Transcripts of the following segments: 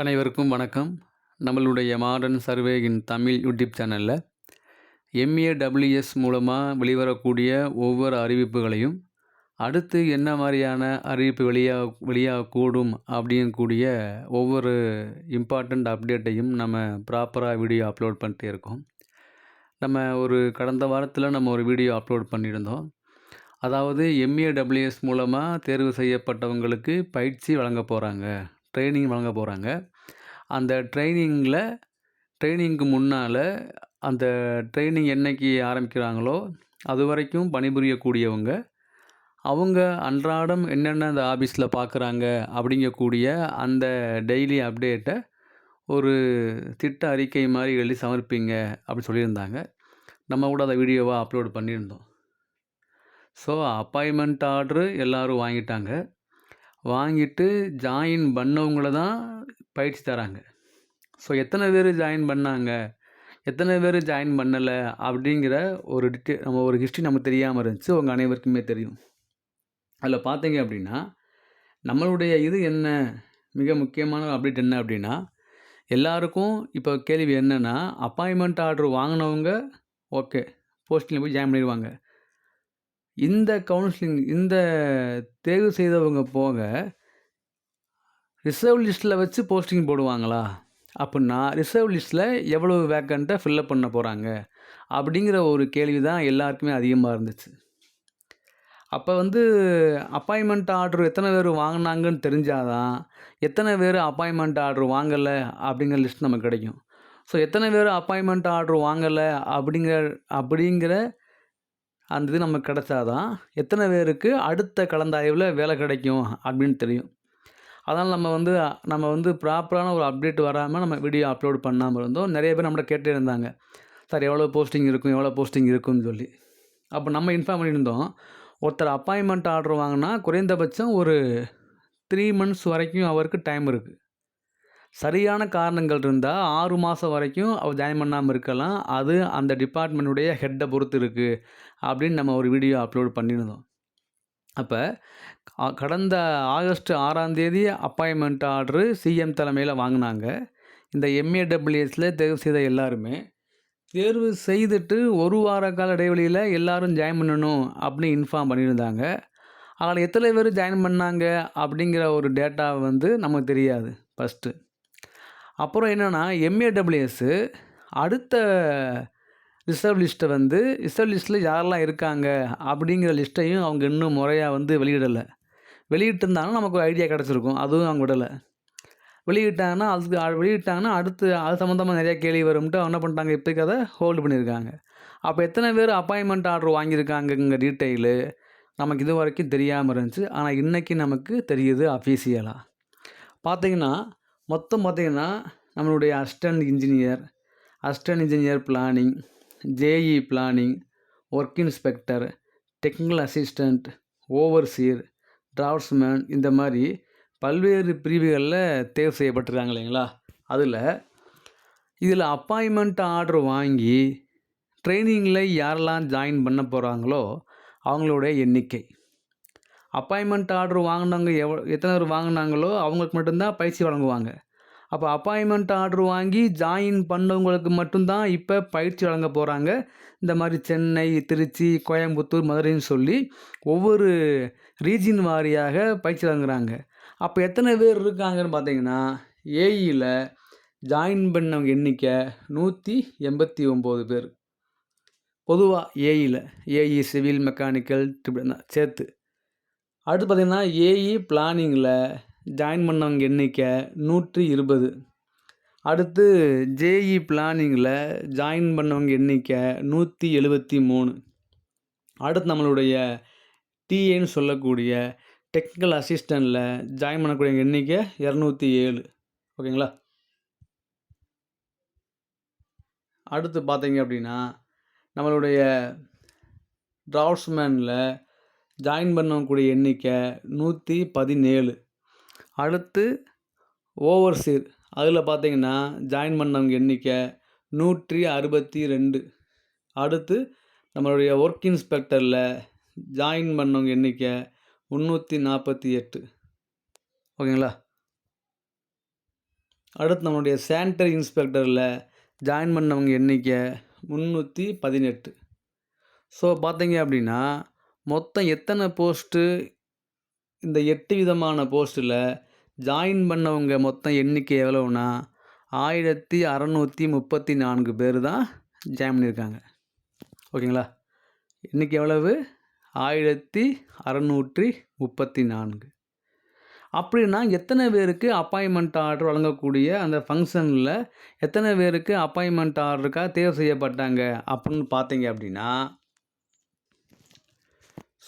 அனைவருக்கும் வணக்கம். நம்மளுடைய modern survey in Tamil YouTube சேனலில் எம்ஏ டபிள்யூஎஸ் மூலமாக வெளிவரக்கூடிய ஒவ்வொரு அறிவிப்புகளையும் அடுத்து என்ன மாதிரியான அறிவிப்பு வெளியாக வெளியாகக்கூடும் அப்படிங்கக்கூடிய ஒவ்வொரு இம்பார்ட்டண்ட் அப்டேட்டையும் நம்ம ப்ராப்பராக வீடியோ அப்லோட் பண்ணிட்டே இருக்கோம். நம்ம ஒரு கடந்த வாரத்தில் நம்ம ஒரு வீடியோ அப்லோட் பண்ணியிருந்தோம். அதாவது எம்ஏடபிள்யூஎஸ் மூலமாக தேர்வு செய்யப்பட்டவங்களுக்கு பயிற்சி வழங்க போகிறாங்க ட்ரைனிங் வழங்க போகிறாங்க அந்த ட்ரைனிங்கில் ட்ரைனிங்க்கு முன்னால் அந்த ட்ரைனிங் என்னைக்கு ஆரம்பிக்கிறாங்களோ அது வரைக்கும் பணிபுரியக்கூடியவங்க அவங்க அன்றாடம் என்னென்ன அந்த ஆஃபீஸில் பார்க்குறாங்க அப்படிங்கக்கூடிய அந்த டெய்லி அப்டேட்டை ஒரு திட்ட அறிக்கை மாதிரி எழுதி சமர்ப்பிங்க அப்படி சொல்லியிருந்தாங்க. நம்ம கூட அதை வீடியோவாக அப்லோட் பண்ணியிருந்தோம். ஸோ அப்பாயின்மெண்ட் ஆர்டரு எல்லோரும் வாங்கிட்டாங்க. வாங்கிட்டு ஜாயின் பண்ணவங்கள தான் பயிற்சி தராங்க. ஸோ எத்தனை பேர் ஜாயின் பண்ணாங்க? எத்தனை பேர் ஜாயின் பண்ணலை? அப்படிங்கிற ஒரு டிட்டே நம்ம ஒரு ஹிஸ்ட்ரி நமக்கு தெரியாமல் இருந்துச்சு. உங்கள் அனைவருக்குமே தெரியும். அதில் பார்த்தீங்க அப்படின்னா நம்மளுடைய இது என்ன? மிக முக்கியமான அப்டேட் என்ன அப்படின்னா எல்லாருக்கும் இப்போ கேள்வி என்னென்னா அப்பாயின்மெண்ட் ஆர்டர் வாங்கினவங்க ஓகே போஸ்டிங்கில் போய் ஜாயின் பண்ணிடுவாங்க. இந்த கவுன்சிலிங் இந்த தேர்வு செய்தவங்க போக ரிசர்வ் லிஸ்ட்டில் வச்சு போஸ்டிங் போடுவாங்களா? அப்படின்னா ரிசர்வ் லிஸ்ட்டில் எவ்வளோ வேக்கண்ட்டை ஃபில்லப் பண்ண போகிறாங்க அப்படிங்கிற ஒரு கேள்வி தான் எல்லாருக்குமே அதிகமாக இருந்துச்சு. அப்போ வந்து அப்பாயின்மெண்ட் ஆர்டர் எத்தனை பேர் வாங்கினாங்கன்னு தெரிஞ்சாதான் எத்தனை பேர் அப்பாயின்மெண்ட் ஆர்டர் வாங்கலை அப்படிங்கிற லிஸ்ட் நமக்கு கிடைக்கும். ஸோ எத்தனை பேர் அப்பாயின்மெண்ட் ஆர்டர் வாங்கலை அப்படிங்கிற அப்படிங்கிற அந்த இது நமக்கு கிடச்சாதான் எத்தனை பேருக்கு அடுத்த கலந்தாய்வில் வேலை கிடைக்கும் அப்படின்னு தெரியும். அதனால் நம்ம வந்து நம்ம வந்து ப்ராப்பரான ஒரு அப்டேட் வராமல் நம்ம வீடியோ அப்லோட் பண்ணாமல் இருந்தோம். நிறைய பேர் நம்மகிட்ட கேட்டே இருந்தாங்க. சார் எவ்வளோ போஸ்டிங் இருக்கும் எவ்வளோ போஸ்டிங் இருக்குன்னு சொல்லி. அப்போ நம்ம இன்ஃபார்ம் பண்ணியிருந்தோம். ஒருத்தர் அப்பாயின்மெண்ட் ஆர்டர் வாங்கினா குறைந்தபட்சம் ஒரு த்ரீ மந்த்ஸ் வரைக்கும் அவருக்கு டைம் இருக்குது சரியான காரணங்கள் இருந்தால் ஆறு மாதம் வரைக்கும் அவர் ஜாயின் பண்ணாமல் இருக்கலாம். அது அந்த டிபார்ட்மெண்ட்டுடைய ஹெட்டை பொறுத்து இருக்குது அப்படின்னு நம்ம ஒரு வீடியோ அப்லோட் பண்ணியிருந்தோம். அப்போ கடந்த ஆகஸ்ட் ஆறாம் தேதி அப்பாயின்மெண்ட் ஆர்டரு சிஎம் தலைமையில் வாங்கினாங்க. இந்த எம்ஏடபிள்யூஎஸில் தேர்வு செய்த எல்லாருமே தேர்வு செய்துட்டு ஒரு வார கால இடைவெளியில் எல்லோரும் ஜாயின் பண்ணணும் அப்படின்னு இன்ஃபார்ம் பண்ணியிருந்தாங்க. அதில் எத்தனை பேர் ஜாயின் பண்ணாங்க அப்படிங்கிற ஒரு டேட்டா வந்து நமக்கு தெரியாது ஃபஸ்ட்டு அப்புறம் என்னென்னா எம்ஏடபிள்யூஎஸ்ஸு அடுத்த ரிசர்வ் லிஸ்ட்டை வந்து ரிசர்வ் லிஸ்ட்டில் யாரெல்லாம் இருக்காங்க அப்படிங்கிற லிஸ்ட்டையும் அவங்க இன்னும் முறையாக வந்து வெளியிடலை. வெளியிட்டிருந்தாங்கன்னா நமக்கு ஒரு ஐடியா கிடச்சிருக்கும். அதுவும் அவங்க விடலை. வெளியிட்டாங்கன்னா அதுக்கு வெளியிட்டாங்கன்னா அடுத்து அது சம்மந்தமாக நிறையா கேள்வி வரும்ட்டு அவங்க என்ன பண்ணிட்டாங்க இப்போதைக்கு அதை ஹோல்டு பண்ணியிருக்காங்க. அப்போ எத்தனை பேர் அப்பாயின்மெண்ட் ஆர்டர் வாங்கியிருக்காங்கங்க டீட்டெயிலு நமக்கு இது வரைக்கும் தெரியாமல் இருந்துச்சு. ஆனால் இன்றைக்கி நமக்கு தெரியுது அஃபீஷியலாக பார்த்தீங்கன்னா மொத்தம் பார்த்திங்கன்னா நம்மளுடைய assistant engineer assistant engineer planning JE planning work inspector technical assistant overseer draftsman இந்த மாதிரி பல்வேறு பிரிவுகளில் தேர்வு செய்யப்பட்டிருக்காங்க இல்லைங்களா? அதில் இதில் அப்பாயின்மெண்ட் ஆர்டர் வாங்கி ட்ரைனிங்கில் யாரெல்லாம் ஜாயின் பண்ண போகிறாங்களோ அவங்களுடைய எண்ணிக்கை. அப்பாயின்மெண்ட் ஆர்டர் வாங்கினவங்க எவ் எத்தனை பேர் வாங்கினாங்களோ அவங்களுக்கு மட்டும்தான் பயிற்சி வழங்குவாங்க. அப்போ அப்பாயின்மெண்ட் ஆர்டர் வாங்கி ஜாயின் பண்ணவங்களுக்கு மட்டும்தான் இப்போ பயிற்சி வழங்க போகிறாங்க இந்த மாதிரி சென்னை திருச்சி கோயம்புத்தூர் மதுரைன்னு சொல்லி ஒவ்வொரு ரீஜியன் வாரியாக பயிற்சி வழங்குறாங்க. அப்போ எத்தனை பேர் இருக்காங்கன்னு பார்த்தீங்கன்னா ஏஇயில் ஜாயின் பண்ணவங்க எண்ணிக்கை நூற்றி எண்பத்தி ஒம்பது பேர். பொதுவாக ஏஇயில் ஏஇ சிவில் மெக்கானிக்கல் சேர்த்து அடுத்து பார்த்திங்கன்னா ஏஇ பிளானிங்கில் ஜாயின் பண்ணவங்க எண்ணிக்கை நூற்றி இருபது. அடுத்து ஜேஇ பிளானிங்கில் ஜாயின் பண்ணவங்க எண்ணிக்கை நூற்றி எழுபத்தி மூணு. அடுத்து நம்மளுடைய டிஏன்னு சொல்லக்கூடிய டெக்னிக்கல் அசிஸ்டண்ட்டில் ஜாயின் பண்ணக்கூடிய எண்ணிக்கை இரநூத்தி ஏழு. ஓகேங்களா? அடுத்து பார்த்தீங்க அப்படின்னா நம்மளுடைய டிராஃப்ட்ஸ்மேனில் ஜாயின் பண்ணக்கூடிய எண்ணிக்கை நூற்றி பதினேழு அடுத்து ஓவர்சீர் அதில் பார்த்தீங்கன்னா ஜாயின் பண்ணவங்க எண்ணிக்கை நூற்றி அறுபத்தி ரெண்டு அடுத்து நம்மளுடைய ஒர்க் இன்ஸ்பெக்டரில் ஜாயின் பண்ணவங்க எண்ணிக்கை முந்நூற்றி நாற்பத்தி எட்டு ஓகேங்களா? அடுத்து நம்மளுடைய சானிட்டரி இன்ஸ்பெக்டரில் ஜாயின் பண்ணவங்க எண்ணிக்கை முந்நூற்றி பதினெட்டு ஸோ பார்த்தீங்க அப்படின்னா மொத்தம் எத்தனை போஸ்ட்டு இந்த எட்டு விதமான போஸ்ட்டில் ஜாயின் பண்ணவங்க மொத்தம் எண்ணிக்கை எவ்வளவுனா ஆயிரத்தி அறநூற்றி முப்பத்தி நான்கு பேர் தான் ஜாயின் பண்ணியிருக்காங்க. ஓகேங்களா? இன்றைக்கி எவ்வளவு? ஆயிரத்தி அறநூற்றி முப்பத்தி நான்கு. அப்படின்னா எத்தனை பேருக்கு அப்பாயின்மெண்ட் ஆர்டர் வழங்கக்கூடிய அந்த ஃபங்க்ஷனில் எத்தனை பேருக்கு அப்பாயின்மெண்ட் ஆர்டருக்காக தேர்வு செய்யப்பட்டாங்க அப்படின்னு பார்த்தீங்க அப்படின்னா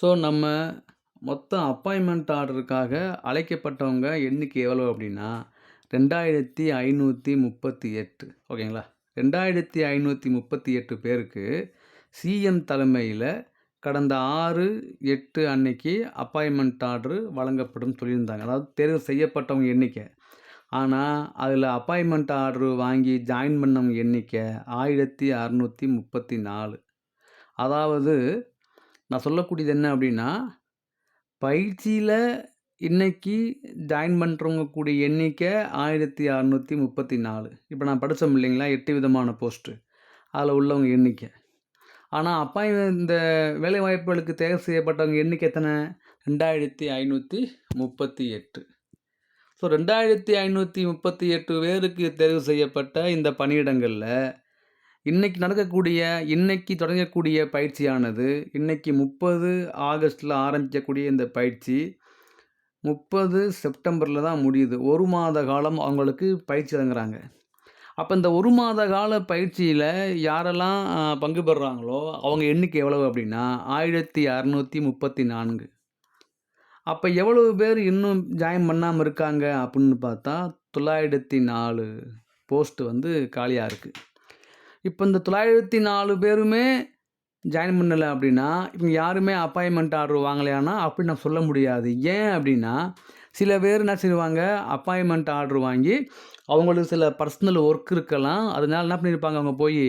ஸோ நம்ம மொத்தம் அப்பாயின்மெண்ட் ஆர்டருக்காக அழைக்கப்பட்டவங்க எண்ணிக்கை எவ்வளோ அப்படின்னா ரெண்டாயிரத்தி ஐநூற்றி முப்பத்தி எட்டு. ஓகேங்களா? ரெண்டாயிரத்தி ஐநூற்றி முப்பத்தி எட்டு பேருக்கு சிஎம் தலைமையில் கடந்த ஆறு எட்டு அன்னைக்கு அப்பாயின்மெண்ட் ஆர்டர் வழங்கப்படும் சொல்லியிருந்தாங்க. அதாவது தேர்வு செய்யப்பட்டவங்க எண்ணிக்கை. ஆனால் அதில் அப்பாயின்மெண்ட் ஆர்டர் வாங்கி ஜாயின் பண்ணவங்க எண்ணிக்கை ஆயிரத்தி அறநூற்றி முப்பத்தி நாலு. அதாவது நான் சொல்லக்கூடியது என்ன அப்படின்னா பயிற்சியில் இன்றைக்கி ஜாயின் பண்ணுறவங்க கூடிய எண்ணிக்கை ஆயிரத்தி அறநூற்றி முப்பத்தி நாலு. இப்போ நான் படித்தோம் இல்லைங்களா? எட்டு விதமான போஸ்ட்டு அதில் உள்ளவங்க எண்ணிக்கை. ஆனால் அப்பா இந்த வேலைவாய்ப்புகளுக்கு தேர்வு செய்யப்பட்டவங்க எண்ணிக்கை எத்தனை? ரெண்டாயிரத்தி ஐநூற்றி முப்பத்தி எட்டு. ஸோ ரெண்டாயிரத்தி ஐநூற்றி முப்பத்தி எட்டு பேருக்கு தேர்வு செய்யப்பட்ட இந்த பணியிடங்களில் இன்னைக்கு நடக்கக்கூடிய இன்னைக்கு தொடங்கக்கூடிய பயிற்சியானது இன்னைக்கு முப்பது ஆகஸ்ட்டில் ஆரம்பிக்கக்கூடிய இந்த பயிற்சி முப்பது செப்டம்பரில் தான் முடியுது. ஒரு மாத காலம் அவங்களுக்கு பயிற்சி வழங்குறாங்க. அப்போ இந்த ஒரு மாத கால பயிற்சியில் யாரெல்லாம் பங்கு பெறுறாங்களோ அவங்க எண்ணிக்கை எவ்வளவு அப்படின்னா ஆயிரத்தி அறநூற்றி முப்பத்தி நான்கு. அப்போ எவ்வளவு பேர் இன்னும் ஜாயின் பண்ணாமல் இருக்காங்க அப்படின்னு பார்த்தா தொள்ளாயிரத்தி நாலு போஸ்ட் வந்து காலியாக இருக்குது இப்போ இந்த தொள்ளாயிரத்தி நாலு பேருமே ஜாயின் பண்ணலை அப்படின்னா இவங்க யாருமே அப்பாயின்மெண்ட் ஆர்டர் வாங்கலையானா அப்படி நான் சொல்ல முடியாது. ஏன் அப்படின்னா சில பேர் என்ன செய்வாங்க அப்பாயின்மெண்ட் ஆர்டர் வாங்கி அவங்களுக்கு சில பர்சனல் ஒர்க் இருக்கலாம். அதனால என்ன பண்ணியிருப்பாங்க அவங்க போய்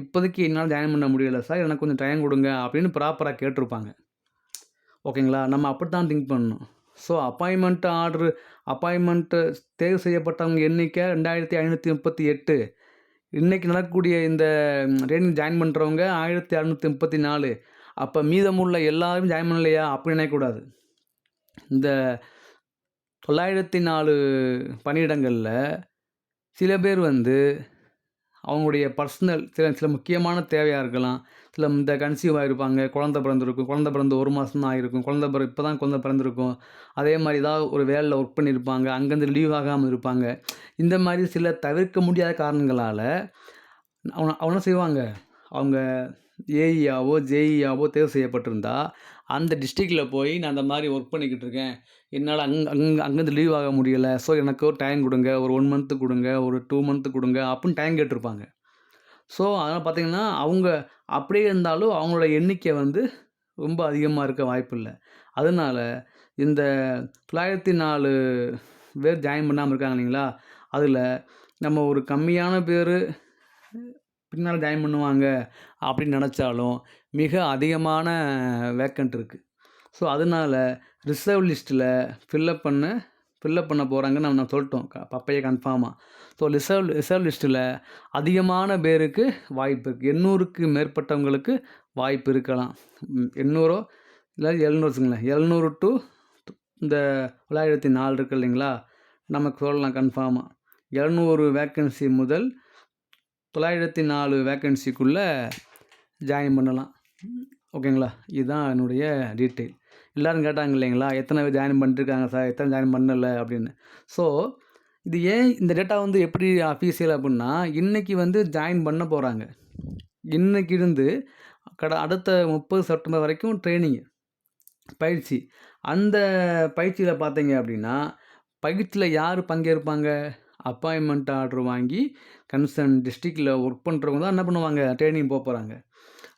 இப்போதைக்கு என்னால் ஜாயின் பண்ண முடியலை சார் எனக்கு கொஞ்சம் டைம் கொடுங்க அப்படின்னு ப்ராப்பராக கேட்டிருப்பாங்க. ஓகேங்களா? நம்ம அப்படி தான் திங்க் பண்ணணும். ஸோ அப்பாயின்மெண்ட் ஆர்டர் அப்பாயின்மெண்ட்டு தேர்வு செய்யப்பட்டவங்க எண்ணிக்கை ரெண்டாயிரத்தி ஐநூற்றி முப்பத்தி எட்டு. இன்றைக்கி நடக்கக்கூடிய இந்த ட்ரைனிங் ஜாயின் பண்ணுறவங்க ஆயிரத்தி அறநூற்றி முப்பத்தி நாலு. அப்போ மீதமுள்ள எல்லாரும் ஜாயின் பண்ணலையா? அப்படி நினைக்கக்கூடாது இந்த தொள்ளாயிரத்தி நாலு பணியிடங்களில் சில பேர் வந்து அவங்களுடைய பர்சனல் சில சில முக்கியமான தேவையாக இருக்கலாம். இல்லை இந்த கன்சீவ் ஆகிருப்பாங்க குழந்த பிறந்திருக்கும். குழந்த பிறந்து ஒரு மாதம் தான் ஆகிருக்கும் குழந்த பிற இப்போ தான் குழந்த பிறந்திருக்கும். அதே மாதிரி ஏதாவது ஒரு வேலையில் ஒர்க் பண்ணியிருப்பாங்க அங்கேருந்து லீவ் ஆகாமல் இருப்பாங்க. இந்த மாதிரி சில தவிர்க்க முடியாத காரணங்களால் அவனை அவனை செய்வாங்க. அவங்க ஏஇயாவோ ஜேஇயாவோ தேர்வு செய்யப்பட்டிருந்தா அந்த டிஸ்ட்ரிக்டில் போய் நான் அந்த மாதிரி ஒர்க் பண்ணிக்கிட்டு இருக்கேன். என்னால் அங் அங்கே அங்கேருந்து லீவ் ஆக முடியலை. ஸோ எனக்கு ஒரு டைம் கொடுங்க. ஒரு ஒன் மந்த்து கொடுங்க. ஒரு டூ மந்த்து கொடுங்க. அப்படின்னு டைம் கேட்டிருப்பாங்க. ஸோ அதனால் பார்த்தீங்கன்னா அவங்க அப்படியே இருந்தாலும் அவங்களோட எண்ணிக்கை வந்து ரொம்ப அதிகமாக இருக்க வாய்ப்பு இல்லை அதனால் இந்த தொள்ளாயிரத்தி நாலு பேர் ஜாயின் பண்ணாமல் இருக்காங்க இல்லைங்களா? அதில் நம்ம ஒரு கம்மியான பேர் பின்னால் ஜாயின் பண்ணுவாங்க அப்படின்னு நினச்சாலும் மிக அதிகமான வேக்கண்ட் இருக்குது ஸோ அதனால் ரிசர்வ் லிஸ்ட்டில் ஃபில்லப் பண்ண ஃபில்லப் பண்ண போகிறாங்கன்னு நம்ம சொல்லிட்டோம். க- கன்ஃபார்மாக ஸோ ரிசர்வ் ரிசர்வ் லிஸ்ட்டில் அதிகமான பேருக்கு வாய்ப்பு இருக்குது எண்ணூறுக்கு மேற்பட்டவங்களுக்கு வாய்ப்பு இருக்கலாம். எண்ணூறோ? இல்லை எழுநூறு வச்சுங்களேன் எழுநூறு டு இந்த தொள்ளாயிரத்தி நாலு இருக்குது இல்லைங்களா? நமக்கு சொல்லலாம் கன்ஃபார்மாக எழுநூறு வேக்கன்சி முதல் தொள்ளாயிரத்தி நாலு வேக்கன்சிக்குள்ளே ஜாயின் பண்ணலாம். ஓகேங்களா? இதுதான் என்னுடைய டீட்டெயில் எல்லோரும் கேட்டாங்க இல்லைங்களா? எத்தனை பேர் ஜாயின் பண்ணிருக்காங்க சார் எத்தனை ஜாயின் பண்ணலை அப்படின்னு. ஸோ இது ஏன் இந்த டேட்டா வந்து எப்படி அஃபீஷியல் அப்படின்னா இன்றைக்கி வந்து ஜாயின் பண்ண போகிறாங்க இன்றைக்கி இருந்து கட அடுத்த முப்பது செப்டம்பர் வரைக்கும் ட்ரைனிங் பயிற்சி. அந்த பயிற்சியில் பார்த்தீங்க அப்படின்னா பயிற்சியில் யார் பங்கேற்பாங்க? அப்பாயின்மெண்ட் ஆர்டர் வாங்கி கன்சர்ன் டிஸ்ட்ரிக்டில் ஒர்க் பண்ணுறவங்க தான் என்ன பண்ணுவாங்க? ட்ரைனிங் போக போகிறாங்க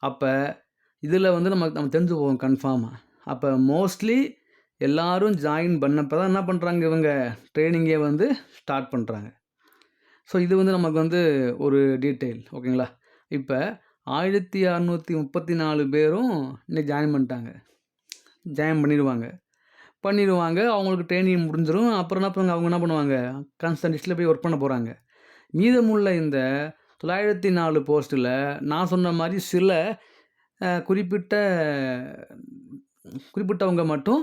அப்போ இதில் வந்து நம்ம நம்ம தெரிஞ்சு போவோம் கன்ஃபார்மாக அப்போ மோஸ்ட்லி எல்லோரும் ஜாயின் பண்ணப்போ தான் என்ன பண்ணுறாங்க இவங்க? ட்ரைனிங்கே வந்து ஸ்டார்ட் பண்ணுறாங்க ஸோ இது வந்து நமக்கு வந்து ஒரு டீட்டெயில் ஓகேங்களா இப்போ ஆயிரத்தி அறநூற்றி முப்பத்தி நாலு பேரும் இன்னைக்கு ஜாயின் பண்ணிட்டாங்க. ஜாயின் பண்ணிடுவாங்க. பண்ணிடுவாங்க அவங்களுக்கு ட்ரைனிங் முடிஞ்சிடும் அப்புறம் என்ன பண்ணுவாங்க? அவங்க என்ன பண்ணுவாங்க? கன்சல்டன்சியில் போய் ஒர்க் பண்ண போகிறாங்க மீதமுள்ள இந்த தொள்ளாயிரத்தி நாலு போஸ்ட்டில் நான் சொன்ன மாதிரி சில குறிப்பிட்ட குறிப்பிட்டவங்க மட்டும்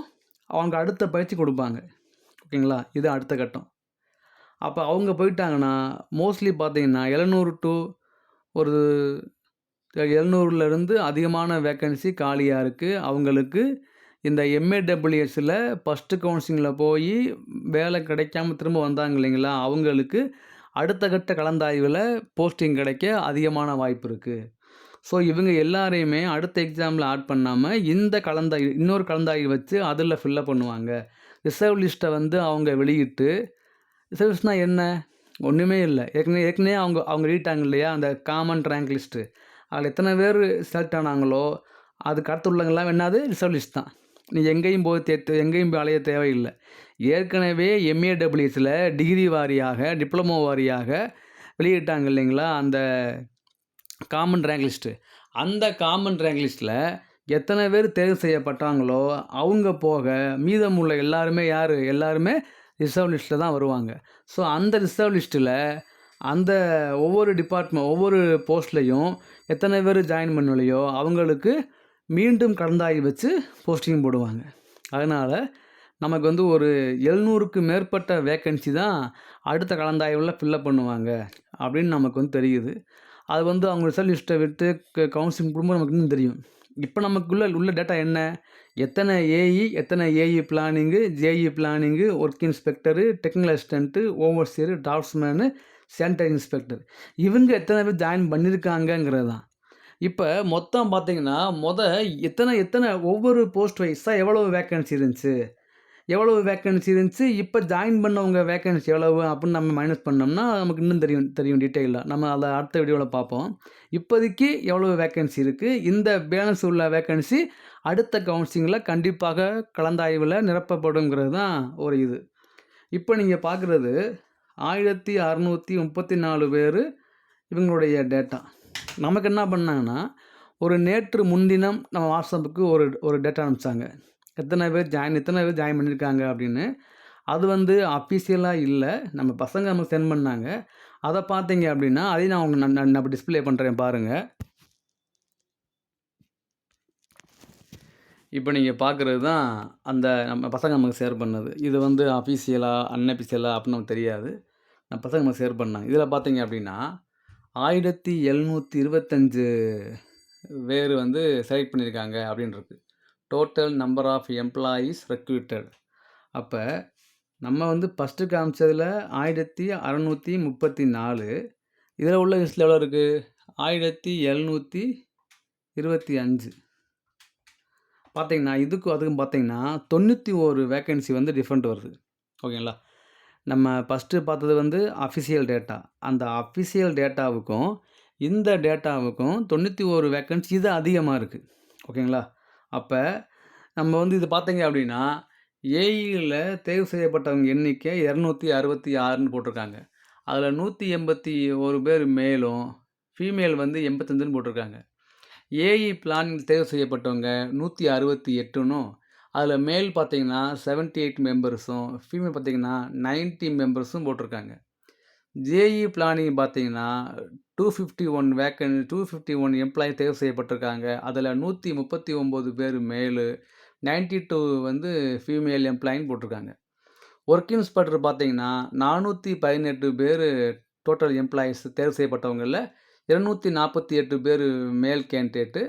அவங்க அடுத்த பயிற்சி கொடுப்பாங்க. ஓகேங்களா? இது அடுத்த கட்டம். அப்போ அவங்க போயிட்டாங்கன்னா மோஸ்ட்லி பார்த்தீங்கன்னா எழுநூறு டு ஒரு எழுநூறுலேருந்து அதிகமான வேக்கன்சி காலியாக இருக்குது அவங்களுக்கு இந்த எம்ஏடபிள்யூஎஸில் ஃபஸ்ட்டு கவுன்சிலிங்கில் போய் வேலை கிடைக்காம திரும்ப வந்தாங்க இல்லைங்களா? அவங்களுக்கு அடுத்த கட்ட கலந்தாய்வில் போஸ்டிங் கிடைக்க அதிகமான வாய்ப்பு இருக்குது ஸோ இவங்க எல்லாரையுமே அடுத்த எக்ஸாமில் ஆட் பண்ணாமல் இந்த கலந்தாய் இன்னொரு கலந்தாய்வு வச்சு அதில் ஃபில்லப் பண்ணுவாங்க. ரிசர்வ் லிஸ்ட்டை வந்து அவங்க வெளியிட்டு ரிசர்வ் லிஸ்ட்னால் என்ன? ஒன்றுமே இல்லை. ஏற்கனவே ஏற்கனவே அவங்க அவங்க வெளியிட்டாங்க இல்லையா? அந்த காமன் ரேங்க் லிஸ்ட்டு அதில் எத்தனை பேர் செலக்ட் ஆனாங்களோ அதுக்கு அடுத்து உள்ளவங்கெல்லாம் என்னது? ரிசர்வ் லிஸ்ட் தான். நீ எங்கேயும் போய் தே எங்கேயும் போய் அலைய தேவையில்லை. ஏற்கனவே எம்ஏடபிள்யூஎஸில் டிகிரி வாரியாக டிப்ளமோ வாரியாக வெளியிட்டாங்க இல்லைங்களா? அந்த காமன் ரேங்க் லிஸ்ட்டு அந்த காமன் ரேங்க் லிஸ்ட்டில் எத்தனை பேர் தேர்வு செய்யப்பட்டாங்களோ அவங்க போக மீதமுள்ள எல்லாருமே யார்? எல்லாருமே ரிசர்வ் லிஸ்ட்டில் தான் வருவாங்க. ஸோ அந்த ரிசர்வ் லிஸ்ட்டில் அந்த ஒவ்வொரு டிபார்ட்மெண்ட் ஒவ்வொரு போஸ்ட்லேயும் எத்தனை பேர் ஜாயின் பண்ணலையோ அவங்களுக்கு மீண்டும் கலந்தாகி வச்சு போஸ்டிங் போடுவாங்க. அதனால் நமக்கு வந்து ஒரு எழுநூறுக்கு மேற்பட்ட வேக்கன்சி தான் அடுத்த கலந்தாய்வில் ஃபில்லப் பண்ணுவாங்க அப்படின்னு நமக்கு வந்து தெரியுது. அது வந்து அவங்க ரிசல்ட் லிஸ்ட்டை விட்டு கவுன்சிலிங் கொடுக்கும்போது நமக்கு இன்னும் தெரியும். இப்போ நமக்குள்ள உள்ள டேட்டா என்ன? எத்தனை ஏஇ எத்தனை AE planning JE planning work inspector technical assistant overseer draftsman sanitary inspector இவங்க எத்தனை பேர் ஜாயின் பண்ணியிருக்காங்கங்கிறது தான் இப்போ மொத்தம் பார்த்தீங்கன்னா மொதல் எத்தனை எத்தனை ஒவ்வொரு போஸ்ட் வைஸாக எவ்வளோ வேக்கன்சி இருந்துச்சு? எவ்வளவு வேக்கன்சி இருந்துச்சு? இப்போ ஜாயின் பண்ணவங்க வேக்கன்சி எவ்வளவு? அப்படின்னு நம்ம மைனஸ் பண்ணோம்னா நமக்கு இன்னும் தெரியும் தெரியும் டீட்டெயிலாக நம்ம அதை அடுத்த வீடியோவில் பார்ப்போம். இப்போதைக்கு எவ்வளவு வேக்கன்சி இருக்குது இந்த பேலன்ஸ் உள்ள வேக்கன்சி அடுத்த கவுன்சிலிங்கில் கண்டிப்பாக கலந்தாய்வில் நிரப்பப்படுங்கிறது தான் ஒரு இது. இப்போ நீங்கள் பார்க்குறது ஆயிரத்தி அறநூற்றி முப்பத்தி நாலு பேர் இவங்களுடைய டேட்டா நமக்கு என்ன பண்ணாங்கன்னா ஒரு நேற்று முன்தினம் நம்ம வாட்ஸ்அப்புக்கு ஒரு ஒரு டேட்டா அனுப்பிச்சாங்க. எத்தனை பேர் ஜாயின் எத்தனை பேர் ஜாயின் பண்ணியிருக்காங்க அப்படின்னு. அது வந்து அஃபிஷியலாக இல்லை. நம்ம பசங்க நமக்கு சென்ட் பண்ணாங்க. அதை பார்த்தீங்க அப்படின்னா அதையும் நான் உங்க நான் நான் டிஸ்ப்ளே பண்ணுறேன் பாருங்கள் இப்போ நீங்கள் பார்க்குறது தான் அந்த நம்ம பசங்க நமக்கு ஷேர் பண்ணது. இது வந்து அஃபீஷியலாக அன்அஃபிஷியலாக அப்படின்னு நமக்கு தெரியாது. நம்ம பசங்க நமக்கு ஷேர் பண்ணாங்க. இதில் பார்த்தீங்க அப்படின்னா ஆயிரத்தி எழுநூற்றி இருபத்தஞ்சு பேர் வந்து செலக்ட் பண்ணியிருக்காங்க அப்படின்ருக்கு total number of employees recruited அப்போ நம்ம வந்து ஃபஸ்ட்டு காமிச்சதில் ஆயிரத்தி அறநூற்றி முப்பத்தி நாலு இதில் உள்ள லிஸ்ட்டில் எவ்வளோ இருக்குது ஆயிரத்தி எழுநூற்றி இருபத்தி அஞ்சு. பார்த்தீங்கன்னா இதுக்கும் அதுக்கும் பார்த்தீங்கன்னா தொண்ணூற்றி ஒரு வேக்கன்சி வந்து டிஃப்ரெண்ட் வருது. ஓகேங்களா? நம்ம ஃபஸ்ட்டு பார்த்தது வந்து அஃபிஷியல் டேட்டா அந்த அஃபிஷியல் டேட்டாவுக்கும் இந்த டேட்டாவுக்கும் தொண்ணூற்றி ஒரு வேக்கன்சி இது அதிகமாக இருக்குது ஓகேங்களா? அப்போ நம்ம வந்து இது பார்த்தீங்க அப்படின்னா ஏஇயில் தேர்வு செய்யப்பட்டவங்க எண்ணிக்கை இரநூத்தி அறுபத்தி ஆறுன்னு போட்டிருக்காங்க. அதில் நூற்றி எண்பத்தி ஒரு பேர் மேலும் ஃபீமேல் வந்து எண்பத்தஞ்சுன்னு போட்டிருக்காங்க. ஏஇ பிளானில் தேர்வு செய்யப்பட்டவங்க நூற்றி அறுபத்தி எட்டுன்னும் அதில் மேல் பார்த்தீங்கன்னா 78 எயிட் மெம்பர்ஸும் ஃபீமேல் பார்த்தீங்கன்னா 90 மெம்பர்ஸும் போட்டிருக்காங்க. ஜேஇ பிளானிங் பார்த்தீங்கன்னா two fifty one vacant two fifty one employee தேர்வு செய்யப்பட்டிருக்காங்க. அதில் நூற்றி முப்பத்தி ஒம்பது பேர் மேலு 92 டூ வந்து ஃபீமேல் எம்ப்ளாயின்னு போட்டிருக்காங்க. ஒர்க் இன்ஸ்பெக்டர் பார்த்தீங்கன்னா நானூற்றி பதினெட்டு பேர் டோட்டல் எம்ப்ளாயீஸ் தேர்வு செய்யப்பட்டவங்களில் இருநூற்றி நாற்பத்தி எட்டு பேர் மேல் கேண்டிடேட்டு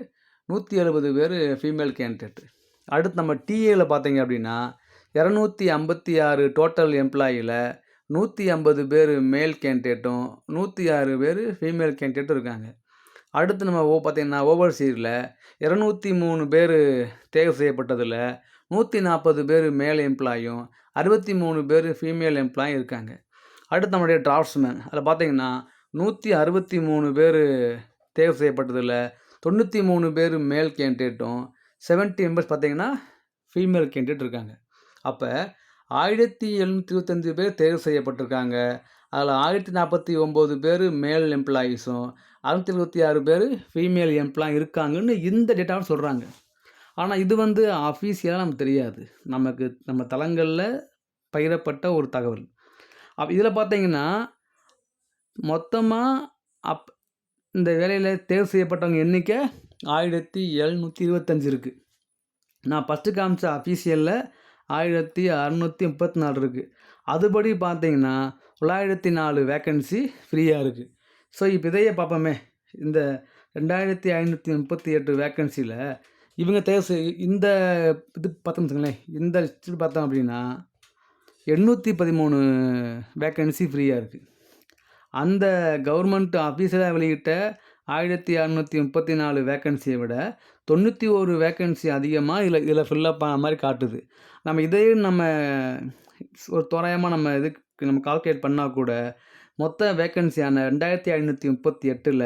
நூற்றி எழுபது பேர் ஃபீமேல் கேண்டிடேட்டு அடுத்து நம்ம டிஏயில் பார்த்தீங்க அப்படின்னா இரநூத்தி ஐம்பத்தி ஆறு டோட்டல் எம்ப்ளாயியில் நூற்றி ஐம்பது பேர் மேல் கேண்டிடேட்டும் நூற்றி ஆறு பேர் ஃபீமேல் கேண்டிடேட்டும் இருக்காங்க. அடுத்து நம்ம ஓ ஓவர் ஓவர்சீரில் இரநூத்தி மூணு பேர் தேர்வு செய்யப்பட்டதில் நூற்றி நாற்பது பேர் மேல் எம்ப்ளாயும் அறுபத்தி மூணு பேர் ஃபீமேல் எம்ப்ளாயும் இருக்காங்க. அடுத்து நம்மளுடைய டிராஃப்ட்ஸ்மேன் அதில் பார்த்தீங்கன்னா நூற்றி அறுபத்தி மூணு பேர் தேர்வு செய்யப்பட்டதில் தொண்ணூற்றி மூணு பேர் மேல் கேண்டிடேட்டும் 70 மெம்பர்ஸ் பார்த்தீங்கன்னா ஃபீமேல் கேண்டிடேட் இருக்காங்க. அப்போ ஆயிரத்தி எழுநூற்றி இருபத்தஞ்சு பேர் தேர்வு செய்யப்பட்டிருக்காங்க அதில் ஆயிரத்தி நாற்பத்தி ஒம்பது பேர் மேல் எம்ப்ளாயீஸும் அறுநூத்தி இருபத்தி ஆறு பேர் ஃபீமேல் எம்ப்ளாய் இருக்காங்கன்னு இந்த டேட்டாவும் சொல்கிறாங்க ஆனால் இது வந்து அஃபீஷியலாக நமக்கு தெரியாது. நமக்கு நம்ம தளங்களில் பகிரப்பட்ட ஒரு தகவல். அப் இதில் பார்த்தீங்கன்னா, மொத்தமாக அப் இந்த வேலையில் தேர்வு செய்யப்பட்டவங்க எண்ணிக்கை ஆயிரத்தி எழுநூற்றி இருபத்தஞ்சு இருக்குது நான் ஃபஸ்ட்டு காமிச்ச அஃபீஷியலில் ஆயிரத்தி அறநூற்றி முப்பத்தி நாலு இருக்குது அதுபடி பார்த்தீங்கன்னா தொள்ளாயிரத்தி நாலு வேக்கன்சி ஃப்ரீயாக இருக்குது ஸோ இப்போ இதையே பார்ப்போமே இந்த ரெண்டாயிரத்தி ஐநூற்றி முப்பத்தி எட்டு வேக்கன்சியில் இவங்க தேச இந்த இது பார்த்தோம்ங்களேன் இந்த லிஸ்ட்டு பார்த்தோம் அப்படின்னா எண்ணூற்றி பதிமூணு வேக்கன்சி ஃப்ரீயாக இருக்குது அந்த கவர்மெண்ட் ஆஃபீஸராக வெளியிட்ட ஆயிரத்தி அறநூற்றி முப்பத்தி நாலு வேக்கன்சியை விட தொண்ணூற்றி ஒரு வேக்கன்சி அதிகமாக இதில் இதில் ஃபில்லப் ஆன மாதிரி காட்டுது. நம்ம இதையும் நம்ம ஒரு தோராயமாக நம்ம இதுக்கு நம்ம கால்குலேட் பண்ணால் கூட மொத்த வேக்கன்சியான ரெண்டாயிரத்தி ஐநூற்றி முப்பத்தி எட்டில்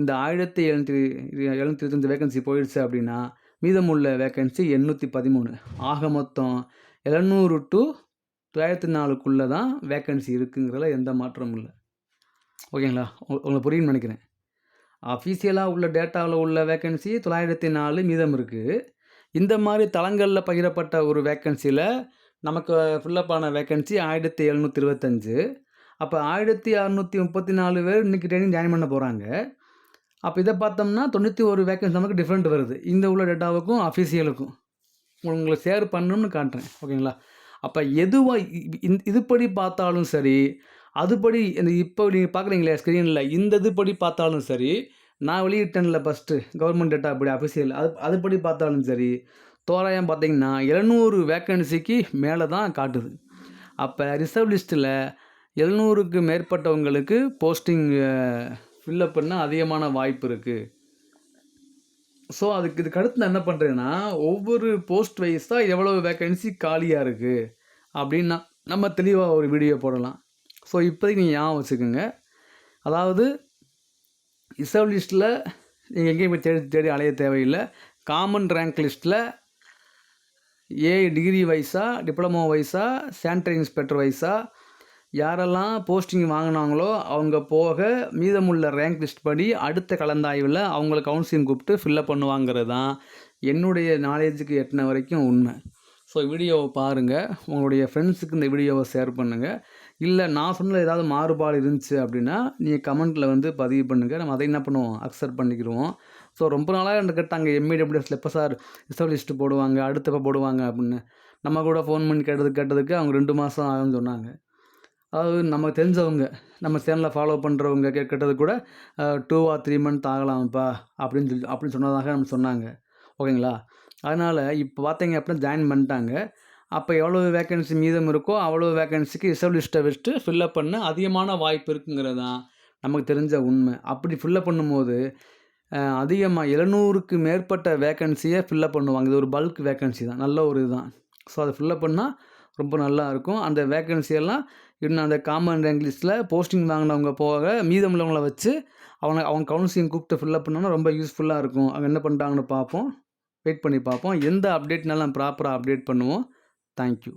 இந்த ஆயிரத்தி எழுநூற்றி எழுநூற்றி இருபத்தஞ்சி வேக்கன்சி போயிடுச்சு அப்படின்னா மீதமுள்ள வேக்கன்சி எண்ணூற்றி பதிமூணு. ஆக மொத்தம் எழுநூறு டு தொள்ளாயிரத்தி நாலுக்குள்ளே தான் வேக்கன்சி இருக்குங்கிறதுல எந்த மாற்றமும் இல்லை. ஓகேங்களா? உங்களை புரியுன்னு நினைக்கிறேன். அஃபீஷியலாக உள்ள டேட்டாவில் உள்ள வேக்கன்சி 904 மீதம் இருக்குது இந்த மாதிரி தளங்களில் பகிரப்பட்ட ஒரு வேக்கன்சியில் நமக்கு ஃபில் இருபத்தஞ்சு ஆன வேக்கன்சி 1725. அப்ப 1634 பேர் இன்றைக்கி ட்ரைனிங் ஜாயின் பண்ண போகிறாங்க அப்போ இதை பார்த்தோம்னா 91 வேக்கன்சி நமக்கு டிஃப்ரெண்ட் வருது. இந்த உள்ள டேட்டாவுக்கும், அஃபீஷியலுக்கும் உங்களுக்கு ஷேர் பண்ணணும்னு காட்டுறேன். ஓகேங்களா? அப்போ எதுவாக இந் இதுபடி பார்த்தாலும் சரி, அதுபடி இந்த இப்போ நீங்கள் பார்க்குறீங்களே ஸ்க்ரீனில் இந்த இதுபடி பார்த்தாலும் சரி, நான் வெளியிட்டேன்ல ஃபஸ்ட்டு கவர்மெண்ட் டேட்டா அப்படி அஃபிஷியல் அது அதுபடி பார்த்தாலும் சரி, தோராயம் பார்த்தீங்கன்னா 700 வேக்கன்சிக்கு மேலே தான் காட்டுது. அப்போ ரிசர்வ் லிஸ்ட்டில் எழுநூறுக்கு மேற்பட்டவங்களுக்கு போஸ்டிங் ஃபில்லப் பண்ண அதிகமான வாய்ப்பு இருக்குது ஸோ, அதுக்கு இதுக்கு அடுத்து நான் என்ன பண்ணுறேன்னா ஒவ்வொரு போஸ்ட் வைஸாக எவ்வளோ வேக்கன்சி காலியாக இருக்குது அப்படின்னா, நம்ம தெளிவாக ஒரு வீடியோ போடலாம். ஸோ, இப்போதைக்கு நீங்கள் ஞாபகம் வச்சுக்கோங்க. அதாவது இசவ் லிஸ்ட்டில் நீங்கள் எங்கேயும் போய் தேடி தேடி அலைய தேவையில்லை காமன் ரேங்க் லிஸ்ட்டில் ஏ டிகிரி வைஸா, டிப்ளமோ வைஸா, சானிட்டரி இன்ஸ்பெக்டர் வைஸாக யாரெல்லாம் போஸ்டிங் வாங்கினாங்களோ அவங்க போக மீதமுள்ள ரேங்க் லிஸ்ட் படி அடுத்த கலந்தாய்வில் அவங்கள கவுன்சிலிங் கூப்பிட்டு ஃபில்லப் பண்ணுவாங்கிறது தான் என்னுடைய நாலேஜுக்கு எட்டின வரைக்கும் உண்மை. ஸோ, வீடியோவை பாருங்கள் உங்களுடைய ஃப்ரெண்ட்ஸுக்கு இந்த வீடியோவை ஷேர் பண்ணுங்கள் இல்லை நான் சொன்னது ஏதாவது மாறுபாடு இருந்துச்சு அப்படின்னா, நீங்கள் கமெண்ட்டில் வந்து பதிவு பண்ணுங்க. நம்ம அதை என்ன பண்ணுவோம், அக்செப்ட் பண்ணிக்கிருவோம். ஸோ, ரொம்ப நாளாக என்று கேட்டாங்க எம்.இ.டபிள்யூ.எஸ்ல எப்போ சார் ரிசர்வ் போடுவாங்க, அடுத்தப்போ போடுவாங்க அப்படின்னு. நம்ம கூட ஃபோன் பண்ணி கேட்டதுக்கு கேட்டதுக்கு அவங்க ரெண்டு மாதம் ஆகும்னு சொன்னாங்க. அதாவது நமக்கு தெரிஞ்சவங்க, நம்ம சேனலை ஃபாலோ பண்ணுறவங்க கேட்கறது கூட டூ ஆர் த்ரீ மந்த் ஆகலாம்ப்பா அப்படின்னு சொல்லி அப்படின்னு சொன்னதாக நம்ம சொன்னாங்க. ஓகேங்களா? அதனால் இப்போ பார்த்தீங்க அப்படின்னா ஜாயின் பண்ணிட்டாங்க. அப்போ எவ்வளவு வேக்கன்சி மீதம் இருக்கோ, அவ்வளவு வேக்கன்சிக்கு ரிசர்வ் லிஸ்ட்ட வச்சுட்டு ஃபில்லப் பண்ண அதிகமான வாய்ப்பு இருக்குங்கிறது தான் நமக்கு தெரிஞ்ச உண்மை. அப்படி ஃபில்லப் பண்ணும்போது, அதிகமாக எழுநூறுக்கு மேற்பட்ட வேக்கன்சியை ஃபில்லப் பண்ணுவாங்க. இது ஒரு பல்க் வேக்கன்சி தான். நல்ல ஒரு இதுதான். ஸோ, அதை ஃபில்லப் பண்ணால் ரொம்ப நல்லா இருக்கும். அந்த வேக்கன்சியெல்லாம் இன்னும் அந்த காமன் ரேங்க் போஸ்டிங் வாங்கினவங்க போக மீதமுள்ளவங்கள வச்சு அவங்க அவங்க கவுன்சிலிங் கூப்பிட்டு ஃபில்லப் பண்ணோன்னா ரொம்ப யூஸ்ஃபுல்லாக இருக்கும். அவங்க என்ன பண்ணுறாங்கன்னு பார்ப்போம். வெயிட் பண்ணி பார்ப்போம். எந்த அப்டேட்னாலும் ப்ராப்பராக அப்டேட் பண்ணுவோம். Thank you.